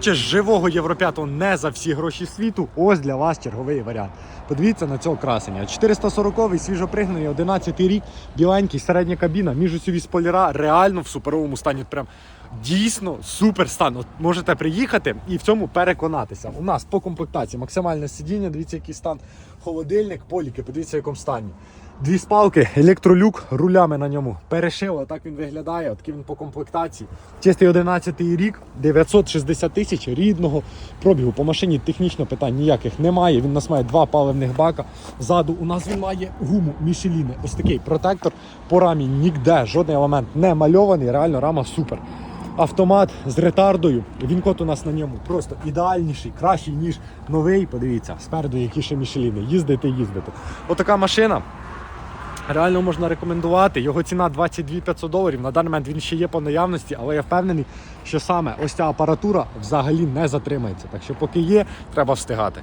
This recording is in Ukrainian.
Чи живого Європяту не за всі гроші світу, ось для вас черговий варіант. Подивіться на цього красення. 440-й, свіжопригнаний, 11 рік, біленький, середня кабіна, міжусові спойлера, реально в суперовому стані. Прям дійсно супер стан. От можете приїхати і в цьому переконатися. У нас по комплектації максимальне сидіння, дивіться, який стан, холодильник, поліки, подивіться, в якому стані. Дві спалки, електролюк, рулями на ньому. Перешило, так він виглядає, такий він по комплектації. Чистий 11 рік, 960 тисяч рідного пробігу. По машині технічно питань ніяких немає. Він у нас має два паливних бака. Ззаду у нас він має гуму Мішеліни. Ось такий протектор по рамі ніде, жодний елемент не мальований, реально рама супер. Автомат з ретардою. Він код у нас на ньому просто ідеальніший, кращий, ніж новий. Подивіться, спереду які ще мішеліни. Їздити, їздити. Отака машина. Реально можна рекомендувати. Його ціна 22 500 доларів. На даний момент він ще є по наявності, але я впевнений, що саме ось ця апаратура взагалі не затримається. Так що, поки є, треба встигати.